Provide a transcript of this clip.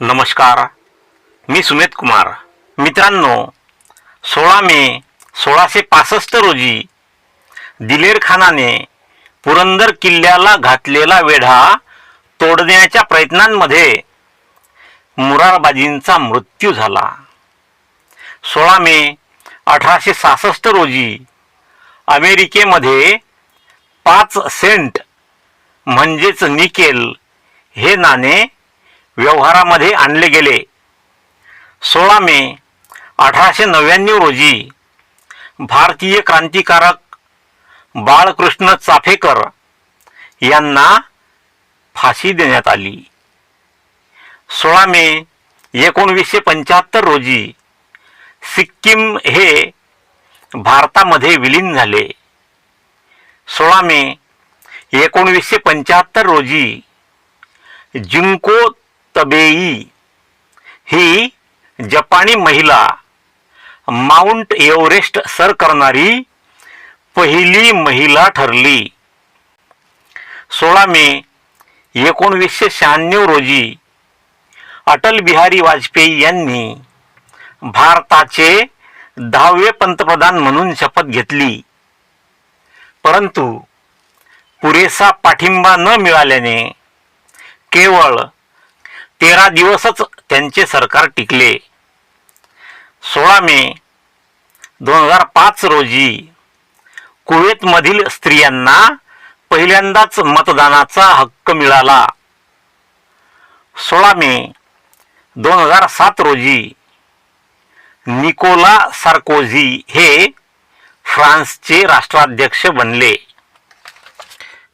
नमस्कार मी सुमेध कुमार. मित्रांनो सोळा मे सोळाशे पासष्ट रोजी दिलेर खानाने पुरंदर किल्ल्याला घातलेला वेढा तोडण्याच्या प्रयत्नांमध्ये मुरारबाजींचा मृत्यू झाला. सोळा मे अठराशे सहासष्ट रोजी अमेरिकेमध्ये पाच सेंट म्हणजेच निकेल हे नाणे व्यवहारामध्ये आणले गेले. सोळा मे अठराशे नव्याण्णव रोजी भारतीय क्रांतिकारक बाळकृष्ण चाफेकर यांना फाशी देण्यात आली. सोळा मे एकोणवीसशे पंच्याहत्तर रोजी सिक्कीम हे भारतामध्ये विलीन झाले. सोळा मे एकोणवीसशे पंच्याहत्तर रोजी जिंको तबेई ही जपानी महिला माउंट एव्हरेस्ट सर करणारी पहिली महिला ठरली. सोळा मे एकोणवीसशे शहाण्णव रोजी अटल बिहारी वाजपेयी यांनी भारताचे दहावे पंतप्रधान म्हणून शपथ घेतली. परंतु पुरेसा पाठिंबा न मिळाल्याने केवळ तेरा दिवसच त्यांचे सरकार टिकले. सोळा मे दोन हजार पाच रोजी कुवेतमधील स्त्रियांना पहिल्यांदाच मतदानाचा हक्क मिळाला. सोळा मे दोन हजार सात रोजी निकोला सार्कोझी हे फ्रान्सचे राष्ट्राध्यक्ष बनले.